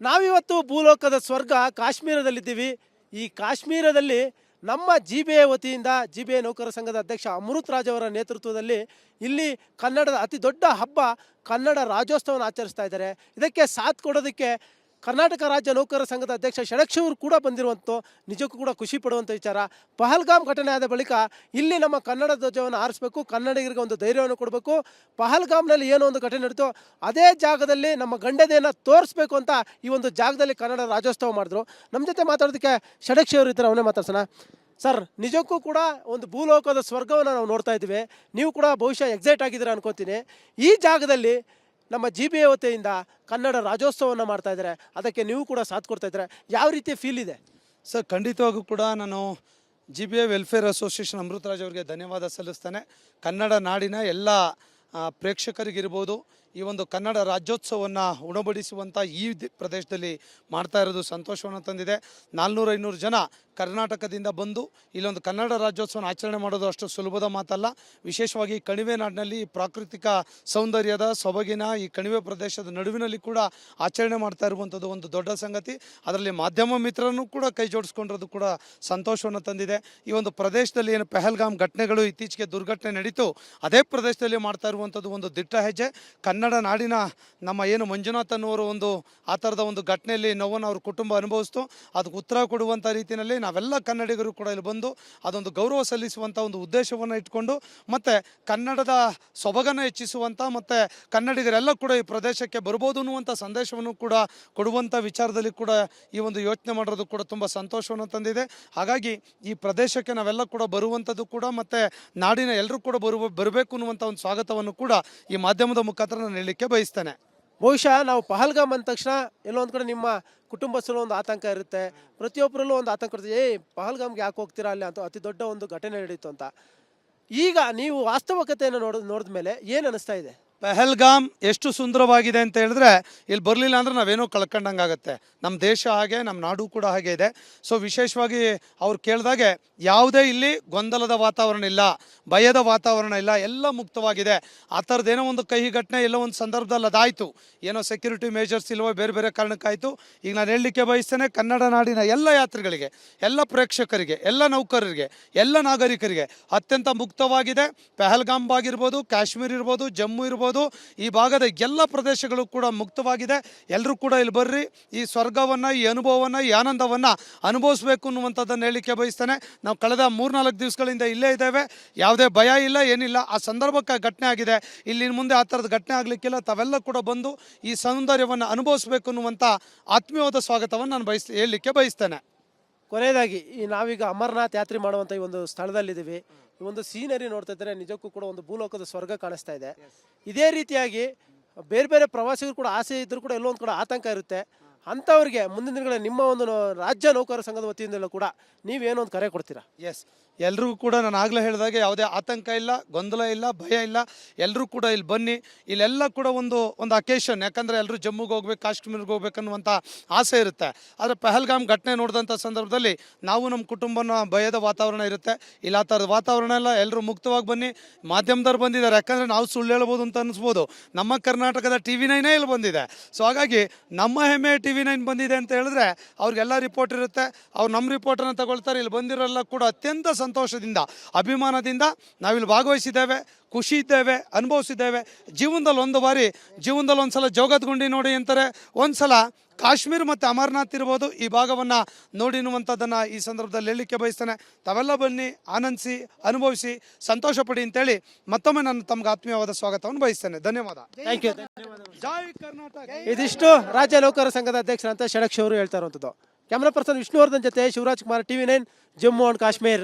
ನಾವಿವತ್ತು ಭೂಲೋಕದ ಸ್ವರ್ಗ ಕಾಶ್ಮೀರದಲ್ಲಿದ್ದೀವಿ. ಈ ಕಾಶ್ಮೀರದಲ್ಲಿ ನಮ್ಮ ಜಿ ಬಿ ಎ ವತಿಯಿಂದ ಜಿ ಬಿ ಎ ನೌಕರ ಸಂಘದ ಅಧ್ಯಕ್ಷ ಅಮೃತ್ ರಾಜ್ ಅವರ ನೇತೃತ್ವದಲ್ಲಿ ಇಲ್ಲಿ ಕನ್ನಡದ ಅತಿ ದೊಡ್ಡ ಹಬ್ಬ ಕನ್ನಡ ರಾಜ್ಯೋತ್ಸವನ ಆಚರಿಸ್ತಾ ಇದ್ದಾರೆ. ಇದಕ್ಕೆ ಸಾಥ್ ಕೊಡೋದಕ್ಕೆ ಕರ್ನಾಟಕ ರಾಜ್ಯ ನೌಕರರ ಸಂಘದ ಅಧ್ಯಕ್ಷ ಷಡಕ್ಷವರು ಕೂಡ ಬಂದಿರುವಂಥ ನಿಜಕ್ಕೂ ಕೂಡ ಖುಷಿ ಪಡುವಂಥ ವಿಚಾರ. ಪಹಲ್ಗಾಮ್ ಘಟನೆ ಆದ ಬಳಿಕ ಇಲ್ಲಿ ನಮ್ಮ ಕನ್ನಡ ಧ್ವಜವನ್ನು ಆರಿಸಬೇಕು ಕನ್ನಡಿಗರಿಗೆ ಒಂದು ಧೈರ್ಯವನ್ನು ಕೊಡಬೇಕು. ಪಹಲ್ಗಾಮ್ನಲ್ಲಿ ಏನೋ ಒಂದು ಘಟನೆ ನಡೀತು ಅದೇ ಜಾಗದಲ್ಲಿ ನಮ್ಮ ಗಂಡದೆಯನ್ನು ತೋರಿಸ್ಬೇಕು ಅಂತ ಈ ಒಂದು ಜಾಗದಲ್ಲಿ ಕನ್ನಡ ರಾಜ್ಯೋತ್ಸವ ಮಾಡಿದ್ರು. ನಮ್ಮ ಜೊತೆ ಮಾತಾಡೋದಕ್ಕೆ ಷಡಕ್ಷಿ ಅವರು ಇದ್ದಾರೆ ಅವನೇ ಮಾತಾಡ್ಸೋಣ. ಸರ್, ನಿಜಕ್ಕೂ ಕೂಡ ಒಂದು ಭೂಲೋಕದ ಸ್ವರ್ಗವನ್ನು ನಾವು ನೋಡ್ತಾ ಇದ್ದೀವಿ. ನೀವು ಕೂಡ ಬಹುಶಃ ಎಕ್ಸೈಟ್ ಆಗಿದ್ದೀರಾ ಅನ್ಕೋತೀನಿ. ಈ ಜಾಗದಲ್ಲಿ ನಮ್ಮ ಜಿ ಬಿ ವತಿಯಿಂದ ಕನ್ನಡ ರಾಜ್ಯೋತ್ಸವವನ್ನು ಮಾಡ್ತಾ ಇದ್ದಾರೆ. ಅದಕ್ಕೆ ನೀವು ಕೂಡ ಸಾಥ್ ಕೊಡ್ತಾ ಇದ್ದಾರೆ? ಯಾವ ರೀತಿಯ ಫೀಲ್ ಇದೆ? ಸರ್, ಖಂಡಿತವಾಗೂ ಕೂಡ ನಾನು G B welfare association Amrutharaj ಅವರಿಗೆ ಧನ್ಯವಾದ ಸಲ್ಲಿಸ್ತಾನೆ. ಕನ್ನಡ ನಾಡಿನ ಎಲ್ಲ ಪ್ರೇಕ್ಷಕರಿಗಿರ್ಬೋದು ಈ ಒಂದು ಕನ್ನಡ ರಾಜ್ಯೋತ್ಸವವನ್ನು ಉಣಬಡಿಸುವಂಥ ಈ ಪ್ರದೇಶದಲ್ಲಿ ಮಾಡ್ತಾ ಇರೋದು ಸಂತೋಷವನ್ನು ತಂದಿದೆ. ನಾಲ್ನೂರು ಐನೂರು ಜನ ಕರ್ನಾಟಕದಿಂದ ಬಂದು ಇಲ್ಲೊಂದು ಕನ್ನಡ ರಾಜ್ಯೋತ್ಸವನ ಆಚರಣೆ ಮಾಡೋದು ಅಷ್ಟು ಸುಲಭದ ಮಾತಲ್ಲ. ವಿಶೇಷವಾಗಿ ಕಣಿವೆ ನಾಡಿನಲ್ಲಿ ಪ್ರಾಕೃತಿಕ ಸೌಂದರ್ಯದ ಸೊಬಗಿನ ಈ ಕಣಿವೆ ಪ್ರದೇಶದ ನಡುವಿನಲ್ಲಿ ಕೂಡ ಆಚರಣೆ ಮಾಡ್ತಾ ಇರುವಂಥದ್ದು ಒಂದು ದೊಡ್ಡ ಸಂಗತಿ. ಅದರಲ್ಲಿ ಮಾಧ್ಯಮ ಮಿತ್ರರನ್ನು ಕೂಡ ಕೈ ಜೋಡಿಸ್ಕೊಂಡಿರೋದು ಕೂಡ ಸಂತೋಷವನ್ನು ತಂದಿದೆ. ಈ ಒಂದು ಪ್ರದೇಶದಲ್ಲಿ ಏನು ಪೆಹಲ್ಗಾಮ್ ಘಟನೆಗಳು ಇತ್ತೀಚೆಗೆ ದುರ್ಘಟನೆ ನಡೀತು, ಅದೇ ಪ್ರದೇಶದಲ್ಲಿ ಮಾಡ್ತಾ ಇರುವಂಥದ್ದು ಒಂದು ದಿಟ್ಟ ಹೆಜ್ಜೆ. ಕನ್ನಡ ನಾಡಿನ ನಮ್ಮ ಏನು ಮಂಜುನಾಥ್ ಅನ್ನುವರು ಒಂದು, ಆ ಥರದ ಒಂದು ಘಟನೆಯಲ್ಲಿ ನೋವನ್ನು ಅವ್ರ ಕುಟುಂಬ ಅನುಭವಿಸ್ತು. ಅದಕ್ಕೆ ಉತ್ತರ ಕೊಡುವಂಥ ರೀತಿಯಲ್ಲಿ ನಾವೆಲ್ಲ ಕನ್ನಡಿಗರು ಕೂಡ ಇಲ್ಲಿ ಬಂದು ಅದೊಂದು ಗೌರವ ಸಲ್ಲಿಸುವಂಥ ಒಂದು ಉದ್ದೇಶವನ್ನು ಇಟ್ಕೊಂಡು, ಮತ್ತು ಕನ್ನಡದ ಸೊಬಗನ್ನು ಹೆಚ್ಚಿಸುವಂಥ ಮತ್ತು ಕನ್ನಡಿಗರೆಲ್ಲ ಕೂಡ ಈ ಪ್ರದೇಶಕ್ಕೆ ಬರ್ಬೋದು ಅನ್ನುವಂಥ ಸಂದೇಶವನ್ನು ಕೂಡ ಕೊಡುವಂಥ ವಿಚಾರದಲ್ಲಿ ಕೂಡ ಈ ಒಂದು ಯೋಚನೆ ಮಾಡೋದು ಕೂಡ ತುಂಬ ಸಂತೋಷವನ್ನು ತಂದಿದೆ. ಹಾಗಾಗಿ ಈ ಪ್ರದೇಶಕ್ಕೆ ನಾವೆಲ್ಲ ಕೂಡ ಬರುವಂಥದ್ದು ಕೂಡ, ಮತ್ತು ನಾಡಿನ ಎಲ್ಲರೂ ಕೂಡ ಬರುವ, ಬರಬೇಕು ಅನ್ನುವಂಥ ಒಂದು ಸ್ವಾಗತವನ್ನು ಕೂಡ ಈ ಮಾಧ್ಯಮದ ಮುಖಾಂತರ ನಾನು ಹೇಳಲಿಕ್ಕೆ ಬಯಸ್ತೇನೆ. ಬಹುಶಃ ನಾವು ಪಹಲ್ಗಾಮ್ ಅಂದ ತಕ್ಷಣ ಎಲ್ಲೋ ಒಂದು ಕಡೆ ನಿಮ್ಮ ಕುಟುಂಬಸ್ಥರು ಒಂದು ಆತಂಕ ಇರುತ್ತೆ. ಪ್ರತಿಯೊಬ್ಬರಲ್ಲೂ ಒಂದು ಆತಂಕ ಇರುತ್ತೆ. ಏಯ್, ಪಹಲ್ಗಾಮ್ಗೆ ಯಾಕೆ ಹೋಗ್ತೀರಾ ಅಲ್ಲಿ ಅಂತ ಅತಿ ದೊಡ್ಡ ಒಂದು ಘಟನೆ ನಡೀತು ಅಂತ. ಈಗ ನೀವು ವಾಸ್ತವಿಕತೆಯನ್ನು ನೋಡ ನೋಡಿದ ಮೇಲೆ ಏನು ಅನಿಸ್ತಾ ಇದೆ? ಪೆಹಲ್ಗಾಮ್ ಎಷ್ಟು ಸುಂದರವಾಗಿದೆ ಅಂತ ಹೇಳಿದ್ರೆ ಇಲ್ಲಿ ಬರಲಿಲ್ಲ ಅಂದರೆ ನಾವೇನೋ ಕಳ್ಕೊಂಡಂಗಾಗತ್ತೆ. ನಮ್ಮ ದೇಶ ಹಾಗೆ ನಮ್ಮ ನಾಡು ಕೂಡ ಹಾಗೆ ಇದೆ. ಸೊ ವಿಶೇಷವಾಗಿ ಅವ್ರು ಕೇಳಿದಾಗೆ ಯಾವುದೇ ಇಲ್ಲಿ ಗೊಂದಲದ ವಾತಾವರಣ ಇಲ್ಲ, ಭಯದ ವಾತಾವರಣ ಇಲ್ಲ, ಎಲ್ಲ ಮುಕ್ತವಾಗಿದೆ. ಆ ಥರದ್ದೇನೋ ಒಂದು ಕಹಿ ಘಟನೆ, ಎಲ್ಲೋ ಒಂದು ಸಂದರ್ಭದಲ್ಲಿ ಅದಾಯಿತು. ಏನೋ ಸೆಕ್ಯೂರಿಟಿ ಮೇಜರ್ಸ್ ಇಲ್ವೋ ಬೇರೆ ಬೇರೆ ಕಾರಣಕ್ಕಾಯಿತು. ಈಗ ನಾನು ಹೇಳಲಿಕ್ಕೆ ಬಯಸ್ತೇನೆ ಕನ್ನಡ ನಾಡಿನ ಎಲ್ಲ ಯಾತ್ರಿಗಳಿಗೆ, ಎಲ್ಲ ಪ್ರೇಕ್ಷಕರಿಗೆ, ಎಲ್ಲ ನೌಕರರಿಗೆ, ಎಲ್ಲ ನಾಗರಿಕರಿಗೆ ಅತ್ಯಂತ ಮುಕ್ತವಾಗಿದೆ. ಪೆಹಲ್ಗಾಮ್ ಆಗಿರ್ಬೋದು ಕಾಶ್ಮೀರ್ ಇರ್ಬೋದು, ಜಮ್ಮು ಇರ್ಬೋದು ಈ ಭಾಗದ ಎಲ್ಲ ಪ್ರದೇಶಗಳು ಕೂಡ ಮುಕ್ತವಾಗಿದೆ. ಎಲ್ಲರೂ ಕೂಡ ಇಲ್ಲಿ ಬರ್ರಿ. ಈ ಸ್ವರ್ಗವನ್ನು, ಈ ಅನುಭವವನ್ನು, ಈ ಆನಂದವನ್ನು ಅನುಭವಿಸ್ಬೇಕು ಅನ್ನುವಂಥದ್ದನ್ನು ಹೇಳಲಿಕ್ಕೆ ಬಯಸ್ತೇನೆ. ನಾವು ಕಳೆದ ಮೂರ್ನಾಲ್ಕು ದಿವಸಗಳಿಂದ ಇಲ್ಲೇ ಇದ್ದೇವೆ. ಯಾವುದೇ ಭಯ ಇಲ್ಲ, ಏನಿಲ್ಲ. ಆ ಸಂದರ್ಭಕ್ಕೆ ಘಟನೆ ಆಗಿದೆ. ಇಲ್ಲಿ ಮುಂದೆ ಆ ಥರದ ಘಟನೆ ಆಗಲಿಕ್ಕಿಲ್ಲ. ತಾವೆಲ್ಲ ಕೂಡ ಬಂದು ಈ ಸೌಂದರ್ಯವನ್ನು ಅನುಭವಿಸ್ಬೇಕು ಅನ್ನುವಂಥ ಆತ್ಮೀಯವಾದ ಸ್ವಾಗತವನ್ನು ನಾನು ಬಯಸ್, ಹೇಳಲಿಕ್ಕೆ ಬಯಸ್ತೇನೆ. ಕೊನೆಯದಾಗಿ, ಈ ನಾವೀಗ ಅಮರನಾಥ್ ಯಾತ್ರೆ ಮಾಡುವಂಥ ಈ ಒಂದು ಸ್ಥಳದಲ್ಲಿದ್ದೀವಿ. ಈ ಒಂದು ಸೀನರಿ ನೋಡ್ತಾ ಇದ್ದರೆ ನಿಜಕ್ಕೂ ಕೂಡ ಒಂದು ಭೂಲೋಕದ ಸ್ವರ್ಗ ಕಾಣಿಸ್ತಾ ಇದೆ. ಇದೇ ರೀತಿಯಾಗಿ ಬೇರೆ ಬೇರೆ ಪ್ರವಾಸಿಗರು ಕೂಡ ಆಸೆ ಇದ್ದರೂ ಕೂಡ ಎಲ್ಲೋ ಒಂದು ಕಡೆ ಆತಂಕ ಇರುತ್ತೆ. ಅಂಥವ್ರಿಗೆ ಮುಂದಿನ ದಿನಗಳಲ್ಲಿ ನಿಮ್ಮ ಒಂದು ರಾಜ್ಯ ನೌಕರ ಸಂಘದ ವತಿಯಿಂದಲೂ ಕೂಡ ನೀವೇನೋ ಒಂದು ಕರೆ ಕೊಡ್ತೀರಾ? ಎಸ್ ಎಲ್ರಿಗೂ ಕೂಡ ನಾನು ಆಗಲೇ ಹೇಳಿದಾಗೆ ಯಾವುದೇ ಆತಂಕ ಇಲ್ಲ, ಗೊಂದಲ ಇಲ್ಲ, ಭಯ ಇಲ್ಲ. ಎಲ್ಲರೂ ಕೂಡ ಇಲ್ಲಿ ಬನ್ನಿ. ಇಲ್ಲೆಲ್ಲ ಕೂಡ ಒಂದು ಒಂದು ಅಕೇಶನ್ ಯಾಕಂದರೆ ಎಲ್ಲರೂ ಜಮ್ಮುಗೆ ಹೋಗ್ಬೇಕು, ಕಾಶ್ಮೀರ್ಗೆ ಹೋಗ್ಬೇಕು ಅನ್ನುವಂಥ ಆಸೆ ಇರುತ್ತೆ. ಆದರೆ ಪೆಹಲ್ಗಾಮ್ ಘಟನೆ ನೋಡಿದಂಥ ಸಂದರ್ಭದಲ್ಲಿ ನಾವು ನಮ್ಮ ಕುಟುಂಬನ ಭಯದ ವಾತಾವರಣ ಇರುತ್ತೆ. ಇಲ್ಲ, ಆ ಥರದ ವಾತಾವರಣ ಎಲ್ಲ ಎಲ್ಲರೂ ಮುಕ್ತವಾಗಿ ಬನ್ನಿ. ಮಾಧ್ಯಮದವ್ರು ಬಂದಿದ್ದಾರೆ. ಯಾಕಂದರೆ ನಾವು ಸುಳ್ಳು ಹೇಳ್ಬೋದು ಅಂತ ಅನ್ನಿಸ್ಬೋದು. ನಮ್ಮ ಕರ್ನಾಟಕದ ಟಿ ವಿ ನೈನೇ ಇಲ್ಲಿ ಬಂದಿದೆ. ಸೊ ಹಾಗಾಗಿ ನಮ್ಮ ಹೆಮ್ಮೆ ಟಿ ವಿ ನೈನ್ ಬಂದಿದೆ ಅಂತ ಹೇಳಿದ್ರೆ ಅವ್ರಿಗೆಲ್ಲ ರಿಪೋರ್ಟ್ ಇರುತ್ತೆ. ಅವ್ರು ನಮ್ಮ ರಿಪೋರ್ಟನ್ನು ತಗೊಳ್ತಾರೆ. ಇಲ್ಲಿ ಬಂದಿರೋಲ್ಲ ಕೂಡ ಅತ್ಯಂತ ಸಂತೋಷದಿಂದ ಅಭಿಮಾನದಿಂದ ನಾವಿಲ್ಲಿ ಭಾಗವಹಿಸಿದ್ದೇವೆ ಖುಷಿ ಇದ್ದೇವೆ ಅನುಭವಿಸಿದ್ದೇವೆ. ಜೀವನದಲ್ಲಿ ಒಂದು ಬಾರಿ ಜೀವನದಲ್ಲಿ ಒಂದು ಸಲ ಜೋಗದ್ಗುಂಡಿ ನೋಡಿ ಅಂತಾರೆ. ಒಂದು ಸಲ ಕಾಶ್ಮೀರ್ ಮತ್ತು ಅಮರನಾಥ್ ಇರ್ಬೋದು. ಈ ಭಾಗವನ್ನು ನೋಡಿ ಅನ್ನುವಂಥದ್ದನ್ನು ಈ ಸಂದರ್ಭದಲ್ಲಿ ಹೇಳಲಿಕ್ಕೆ ಬಯಸ್ತೇನೆ. ತಾವೆಲ್ಲ ಬನ್ನಿ ಆನಂದಿಸಿ ಅನುಭವಿಸಿ ಸಂತೋಷ ಪಡಿ ಅಂತೇಳಿ ಮತ್ತೊಮ್ಮೆ ನಾನು ತಮ್ಗೆ ಆತ್ಮೀಯವಾದ ಸ್ವಾಗತವನ್ನು ಬಯಸ್ತೇನೆ. ಧನ್ಯವಾದ. Thank you Jai Karnataka. ಇದಿಷ್ಟು ರಾಜ್ಯ ನೌಕರ ಸಂಘದ ಅಧ್ಯಕ್ಷರಂತ ಷಡಕ್ಷ ಅವರು ಹೇಳ್ತಾ ಇರುವಂಥದ್ದು. ಕ್ಯಾಮ್ರಾ ಪರ್ಸನ್ ವಿಷ್ಣುವರ್ಧನ್ ಜೊತೆ Shivaraj Kumar TV nine Jammu and Kashmir.